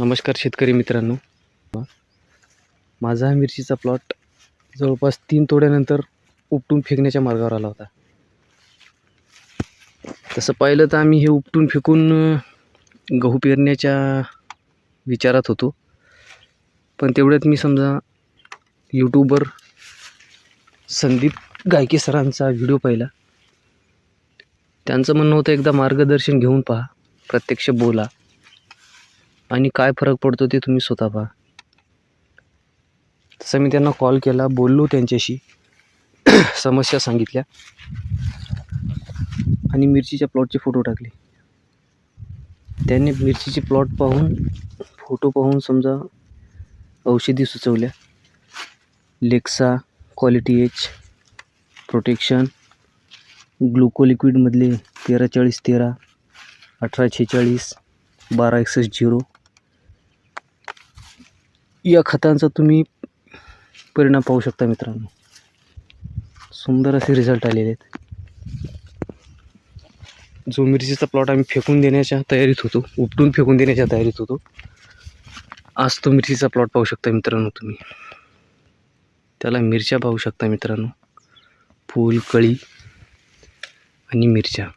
नमस्कार शेतकरी मित्रांनो. माझा हा मिरचीचा प्लॉट जवळपास तीन तोड्यानंतर उपटून फेकण्याच्या मार्गावर आला होता. तसं पाहिलं तर आम्ही हे उपटून फेकून गहू पेरण्याच्या विचारात होतो. पण तेवढ्यात मी समजा यूट्यूबवर संदीप गायके सरांचा व्हिडिओ पाहिला. त्यांचं म्हणणं होतं एकदा मार्गदर्शन घेऊन पहा. प्रत्यक्ष बोला. आणि काय फरक पडतो ते तुम्ही स्वतः पहा. तसं मी त्यांना कॉल केला बोललो त्यांच्याशी. समस्या सांगितल्या. आणि मिरचीच्या प्लॉटचे फोटो टाकले. त्यांनी मिरचीचे प्लॉट पाहून फोटो पाहून समजा औषधी सुचवल्या. Lexa quality H protection gluco लिक्विडमधले तेरा चाळीस तेरा अठरा छेचाळीस बारा एकसष्ट झिरो या खतांचा तुम्ही परिणाम पाहू शकता मित्रांनो. सुंदर असे रिझल्ट आलेले आहेत. जो मिरचीचा प्लॉट आम्ही फेकून देण्याच्या तयारीत होतो उपटून फेकून देण्याच्या तयारीत होतो आज तो मिरचीचा प्लॉट पाहू शकता मित्रांनो तुम्ही. त्याला मिरच्या पाहू शकता मित्रांनो. फूल कळी आणि मिरच्या.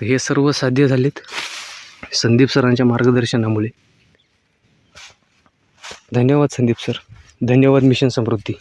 तर हे सर्व साध्य झालेत संदीप सरांच्या मार्गदर्शनामुळे. धन्यवाद संदीप सर. धन्यवाद मिशन समृद्धी.